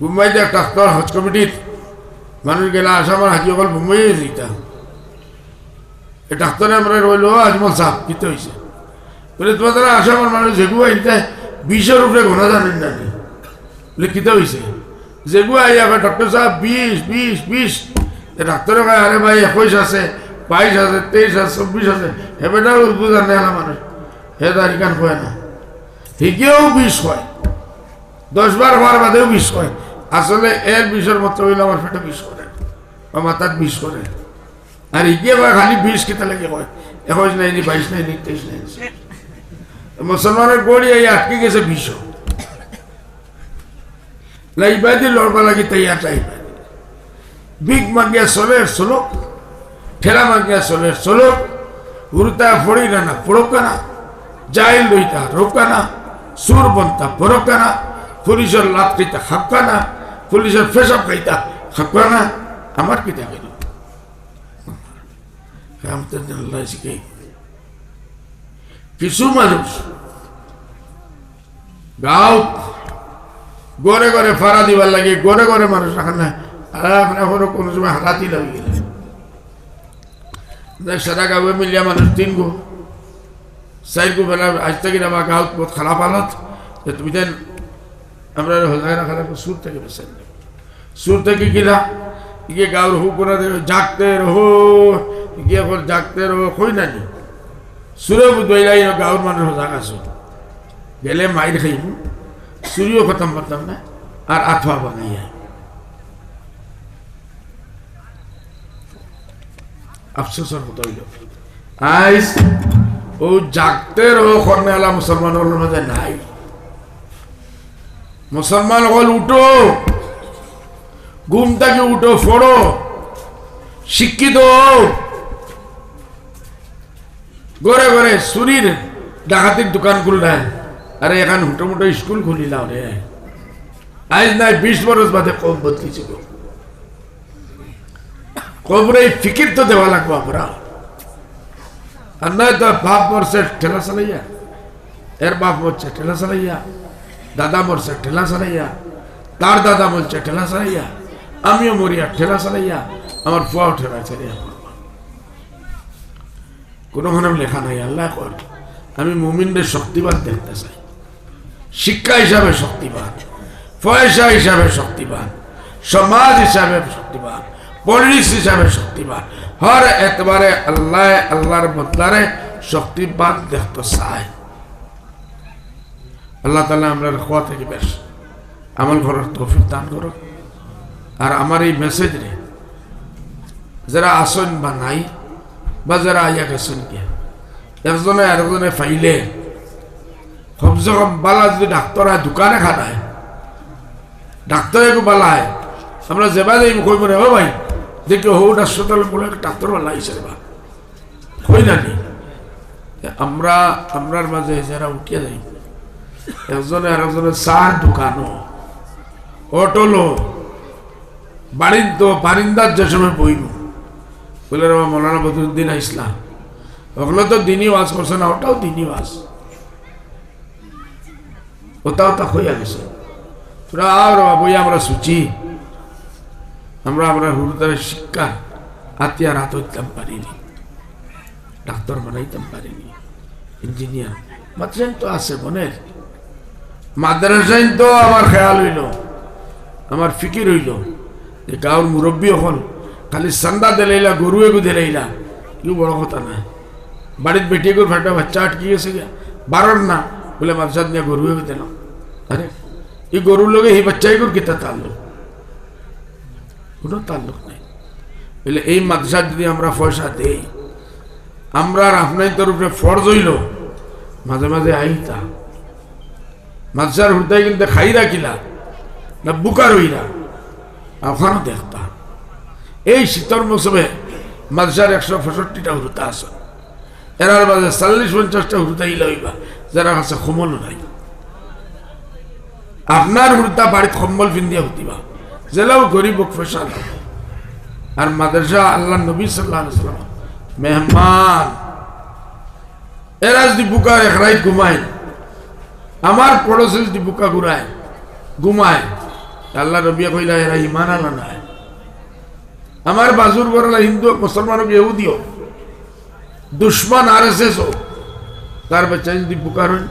মুম্বাইতে ডাক্তার হজ কমিটির মানুষ গেলা, আসামার হাজি অকল মুম্বাই দিতাম এই ডাক্তারে আমরা রইল আজমল সাহ কিতে হয়েছে বলে, তোমার দ্বারা আসামার মানুষ যেগুলো আইতে বিশের উপরে ঘোরা জানেন না। বলে, কিতে হয়েছে যেগুলো আই আবার ডক্টর সাহেব, বিশ বিশ বিশ। ডাক্তারে কয়, আরে ভাই, একুশ আছে, বাইশ আছে, তেইশ আছে, চব্বিশ আছে। হেবেটাও বুঝার নেই না মানুষ। হে তারিখান কয় না। ঠিকেও বিষ হয় দশ বার হওয়ার বাদেও বিষ হয় আসলে এর বিষের মতো হইলে আমার পেটে বিষ করে, বা মাথার বিষ করে। আর ইগে কয়, খালি বিষ কেটে লাগে কয়। একুশ নাইনি বাইশ নাইনি তেইশ নাইনি মুসলমানের গড়ি এই আটকে গেছে বিষ লাইবাদি লড়বা লাগি তৈয়ার চাইবা বিগ মাগিয়া চলে চলো ঠেলা মাগিয়া চলে চলো উড়তা ফড়ি না ফড়ক না জাইল লইতা রোকানা সুর বন্তা বরকানা পুলিশের লাত খাইতা খাপকানা পুলিশের ফেসব খাইতা খাপকানা আমার কি দেখে আল্লাহ শিখে কিছু মানুষ গাঁও গড়ে গড়ে ফাড়া দিবার লাগে, গড়ে গড়ে মানুষ রাখেন না। এখনও কোনো সময় হারাতি লাগি সাদা গাঁয়ে মিলিয়া মানুষ তিন গো। চাইর গো বেলা আজ থেকে আমার গাঁত বহুত খারাপ হালত। যে তুমি দেন আমরা হজায় রাখা রাখব সুর থেকে বেছেন সুর থেকে কিনা গিয়ে গাঁর হু করে জাগতে রহো। গিয়ে এখন জাগতে রহো, কই না নি? সুরে বুঝবাইলাই গাঁর মানুষ জাগ আছো গেলে মাইর খাইব সুরিও খতম করতাম না, আর আঠোয়া বানাইয়া। আফসোসের মতো হইল। আইস, ও জাগতে রো কর্মে আলা মুসলমান নাই। মুসলমান হল, উঠো। ঘুম থেকে উঠো ফোড়ো শিক্ষিত। ঘরে ঘরে চুরির ডাকাতির দোকান খুললেন আরে, এখন হুটো মুটো স্কুল খুলিলাম রে। আজ নাই, বিশ বরস বাদে কম বদলিছে কবরে ফিকির তো দেওয়া লাগবো আমরা। আর নয় তো বাপ মরছে, ঠেলা চালাইয়া। এর বাপ মরছে, ঠেলা চালাইয়া। দাদা মরছে, ঠেলা চালাইয়া তার দাদা মরছে, ঠেলা চালাইয়া আমিও মরিয়া, ঠেলা চালাইয়া আমার ফুয়াও ঠেলা চালাইয়া কোনোখানে লেখা নাই, আল্লাহ কর। আমি মুমিনদের শক্তিবাদ দেখতে চাই। শিক্ষা হিসাবে শক্তিবান পয়সা হিসাবে শক্তিবান, সমাজ হিসাবে শক্তিবান, পলিটিক্স হিসাবে শক্তিবান। হর এতবারে আল্লাহ, আল্লাহর বদলারে শক্তিবান দেখতে চায় আল্লাহ তালা আমরা খোয়া থেকে বেশ আমল করার তৌফিক দান করো আর আমার এই মেসেজ রে, যারা আসন বা নাই, বা যারা আইয়া গেছেন কে, একজনে আরেকজনে ফাইলে, কমসে কম বালা যদি ডাক্তার দোকানে খানায় ডাক্তারে বালায়, আমরা যেবা যাই কই মনে ও ভাই, দেখি হৌ হাসপাতাল বলে ডাক্তার বালা হিসেবে বা, কই না আমরা আমরার মাঝে যারা উঠিয়া যাই একজনে আরেকজনে চার দোকানও অটোলো বাড়ির বারিন্দার যে সময় বইব বলে রে মৌলানা বদরুদ্দিন ইসলাম ওগুলো তো দিনই ওয়াজ করছে না, ওটাও দিনই ওয়াজ। ওটাও তা হইয়া গেছে। তোরা আর বই আমরা সুচি আমরা আমরা হুরুদার শিক্ষা আত্মীয়ার হাত হইতাম পারিনি। ডাক্তার বানাইতাম পারিনি। ইঞ্জিনিয়ার মাদ্রাসাইন তো আছে মনের। মাদ্রাসাইন তো আমার খেয়াল হইল, আমার ফিকির হইল। যে গাঁর মুরব্বী হল খালি চান্দা দিলাইলা গরুয়ে গু দিলাইলা কেউ বড় কথা না। বাড়ির বেটিয়ে করে ফাটা বাচ্চা আটকে গেছে বারর না, বলে মাদ্রাসাত নিয়ে গরুয়ে গু দিলাম আরে এই গরুর লোকে এই বাচ্চাই করে কিতা তাল্লুক? কোনো তাল্লুক নাই। বলে এই মাদ্রাসা যদি আমরা পয়সা দেই, আমরা আর আপনার তরফে ফরজ হইল, মাঝে মাঝে আইতা। মাদ্রাসার হুদায় কিন্তু খাই রাখিলা না বুকার হইলা ওখানেও দেখতাম এই শীতল মৌসুমে মাদ্রাসার একশো পঁয়ষট্টিটা হুরুতা আছে। এরার মাঝে চল্লিশ পঞ্চাশটা হুরুতা ইলা হইবা যারা কাছে সমলও নাই। আপনার হুরুতা বাড়িতে কম্বল পিন্দিয়া হতিবা জেলাও গরিব ফেসাল। আর মাদ্রাসা আল্লাহ নবী সাল্লাহ মেহমান। এরা যদি বুকা এক রাইত ঘুমায় আমার পড়োশি যদি বুকা ঘুরায় ঘুমায়। আল্লাহ রবিয়া কইলা, এরা ইমান আলা নাই? আমার বাজুর বরলা হিন্দু মুসলমানক ইহুদিও দুশ্মন আর এস এস তার বাচ্চা যদি বুকার হন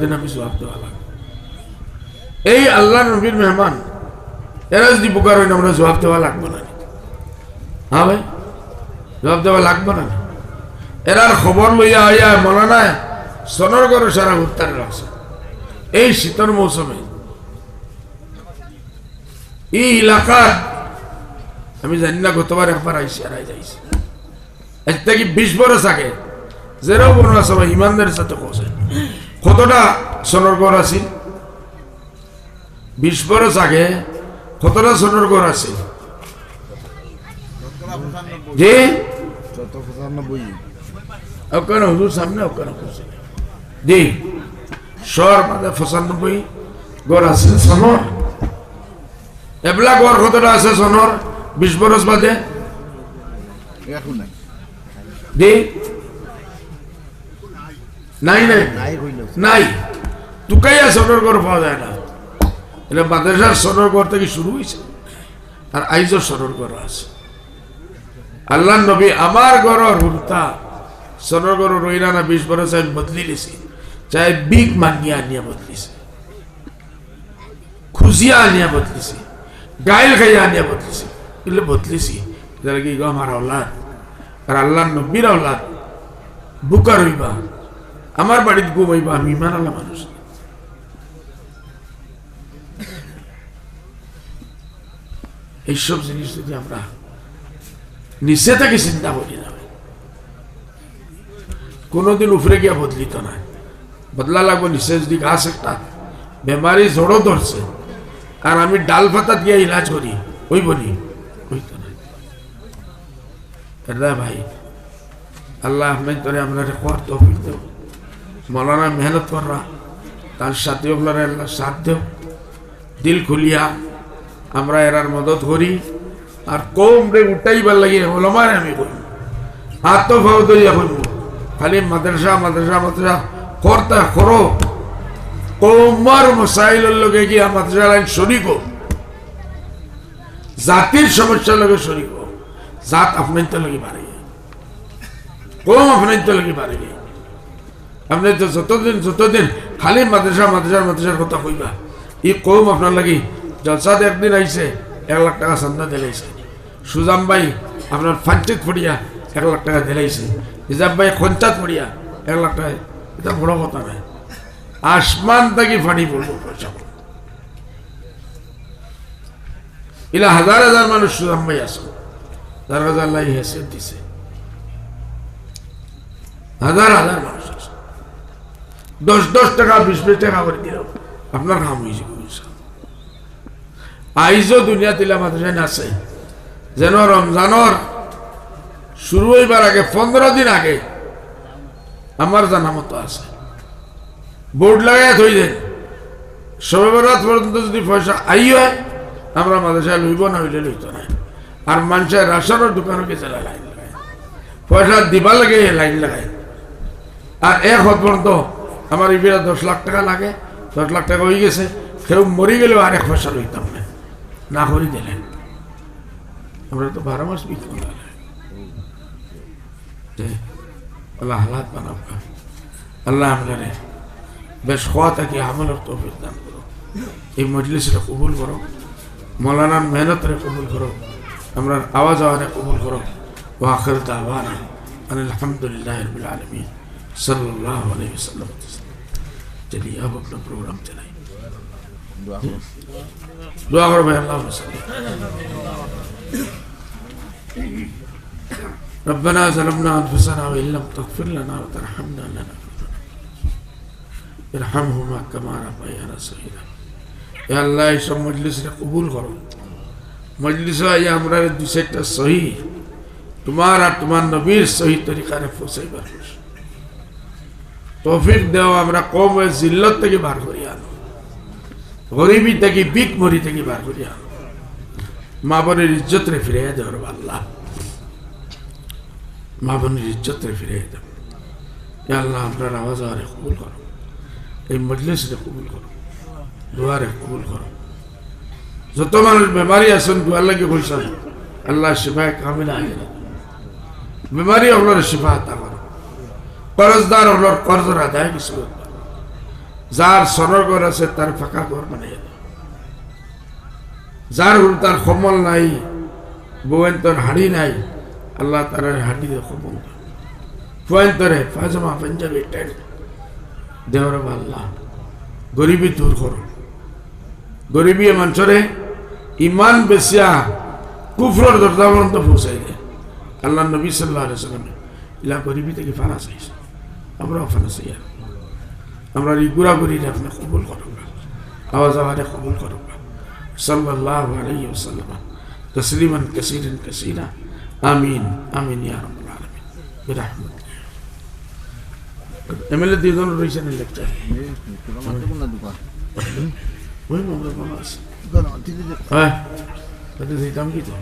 দিন আমি জবাব দেওয়া এই আল্লাহ নবীর মেহমান, এরা যদি বুকার হইন আমরা জবাব দেওয়া লাগবে না হ্যাঁ ভাই জবাব দেওয়া লাগবে না এরার খবর লইয়া হইয়া মলানা সনর করে সারা উত্তারে রাখছে। এই শীতর মৌসুমে। এই এলাকার আমি জানি না গতবার একবার আইসি আর যাইছি আজ থেকে বিশ বরস আগে যেরাও বর্ণনা সবাই ইমানদারের সাথে পৌঁছে কতটা সোনার ঘর আছিল? বিশ বরস আগে কতটা সোনার ঘর আছিল? যে ওখানে হুজুর সামনে ওখানে জি শহর মাঝে পঁচানব্বই গড় আছে সনর এবলা গড় কতটা আছে সনর বিশ বরস বাদে। নাই নাই। নাই টুকাইয়া সনর গড় পাওয়া যায় না। এটা মাদ্রাসার সনর গড় থেকে শুরু হয়েছে আর আইজও সনর গড় আছে। আল্লাহ নবী আমার গড়র হুরতা সনর গড় রইরা না বিশ বরস আমি বদলি চাই বিগ মাঙ্গিয়া আনিয়া বদলিছে খুঁজিয়া আনিয়া বদলিছি গাইল খাইয়া আনিয়া বদলিছি এগুলো বদলিছি যারা কি আমার আওলাদ আর আল্লাহ নবীর আওলাদ বুকা রইবা আমার বাড়িতে ঘুমাইবা আমি ইমান আল্লাহ মানুষ এইসব জিনিস যদি আমরা নিচে থেকে চিন্তা করি না কোনোদিন উপরে গিয়া বদলিত না বদলা লাগবো নিচে যদি ঘাস একটা বেমারি জড়ো ধরছে আর আমি ডাল পাতা দিয়ে ইলাজ করি ওই বলি ভাই আল্লাহ আহমেদ করে আমরা রেকর্ড তো মৌলানা মেহনত করা তার সাথে আপনারা আল্লাহ সাথ দেও দিল খুলিয়া আমরা এরার মদত করি আর কম রে উঠাইবার লাগি ওলমার আমি করি হাত তো ভাও দইয়া কইব খালি মাদ্রাসা মাদ্রাসা মাদ্রাসা করতা করো। কৌমার মসাইলের লগে গিয়া মাদ্রাসা লাইন শরিক জাতির সমস্যার লগে শরিক জাত আপনার লগে বাড়ে। কম আপনার লগে বাড়ে। আপনি তো যতদিন যতদিন খালি মাদ্রাসা, মাদ্রাসার মাদ্রাসার কথা কইবা ই কম আপনার লাগি জলসাদ একদিন আইছে, এক লাখ টাকা চান্দা দিলাইছে সুজাম ভাই আপনার ফাঞ্চিত পড়িয়া এক লাখ টাকা দিলাইছে হিজাব ভাই খঞ্চাত পড়িয়া এক লাখ টাকা এটা বড় কথা নয়। আসমান থেকে ফানি পড়ব পয়সা ইলা হাজার হাজার মানুষ আসো হেসে দিছে। হাজার হাজার মানুষ দশ দশ টাকা, বিশ বিশ টাকা করে দিল আপনার কাম হয়েছে আইজও দুনিয়া তিলা মাদ্রাসায় নাচে যেন রমজানর শুরু হইবার আগে, পনেরো দিন আগে আমার জানা মতো আছে। বোর্ড লাগাই থই দেন। সবে পর্যন্ত যদি পয়সা আই হয়, আমরা মাদ্রাসায় লইব, না হইলে লইত না। আর মানুষের রাশনের দোকানে গেছে, লাইন লাগায়। পয়সা দিবা লাগে, লাইন লাগায়। আর এক হত পর্যন্ত আমার ইবিরা দশ লাখ টাকা লাগে, দশ লাখ টাকা হয়ে গেছে, কেউ মরি গেলেও আর এক পয়সা লইতাম না। না করে দিলেন। আমরা তো বারো মাস বিক্রি করলাম আল্লাহ হালাত বানাবো আল্লাহ আপনারে বেশ হওয়া থাকি আমলের তৌফিক দান করো এই মজলিসটা কবুল করো মৌলানার মেহনতরে কবুল করো আমরা আওয়াজ আওয়াজে কবুল করো ও আখর দাওয়ানা আলহামদুলিল্লাহ রবিল আলমিন सल्लल्लाहु अलैहि वसल्लम चलिए अब अपना प्रोग्राम चलाइए दुआ करो भाई अल्लाह ربنا ظلمنا انفسنا وان لم تغفر لنا وترحمنا لنكونن ارحمهما كما ربيانا صغيرا يا الله এইসব মজলিসে কবুল করো মজলিসে আই আমরা দুই চারটা সহি তোমার আর তোমার নবীর সহি তরিকারে পৌঁছাইবার তৌফিক দেও আমরা কম জিল্লত থেকে বার করি আনো গরিবী থেকে বিক মরি থেকে বার করি আনো মা বোনের ইজ্জত রে ফিরে দেওয়ার আল্লাহ মা বোনের ইজ্জত রে ফিরে আল্লাহ, আপনার আওয়াজ আরে কবুল করো। এই মজলিস কবুল করো। দোয়ারে কবুল করো। যত মানুষ বেমারি আছেন দুয়ার লাগে বলছেন আল্লাহ শিফায় কামিলা আগে বেমারি হলোর শিফা আতা করো। করজদার হলোর কর্জর আদায় কিছু। যার সরগর আছে, তার ফাঁকা ঘর দাও। যার তার কমল নাই বউয়েন্তর হাড়ি নাই আল্লাহ তার হাড়ি দিয়ে কমল দাও ফুয়েন্তরে পাজামা পাঞ্জাবি টেন্ট দেওয়ার আল্লাহ গরিবি দূর করো গরিবী মানুষরে ইমান বেশিয়া কুফরর দরজা পর্যন্ত পৌঁছাই দেয় আল্লাহ নবী সাল্লাহ সাল্লাম ইলা গরিবী থেকে ফানা চাইছে আমরাও ফানা চাই আর। আমরা এই গুড়াগুড়ি আপনি কবুল করুক আওয়াজ আওয়াজে কবুল করুক সাল্লাহ আলাইহি ওসাল্লাম তসলিমান কাসিরান কাসিরা আমিন আমিন ইয়া রাব্বাল আলামিন বিরহমত। এমএলএ দুজন রয়েছেন লেকচার তোমার তো কোনো দোকান ওই মামলা আছে আছে হ্যাঁ তাতে দিতাম কি তো?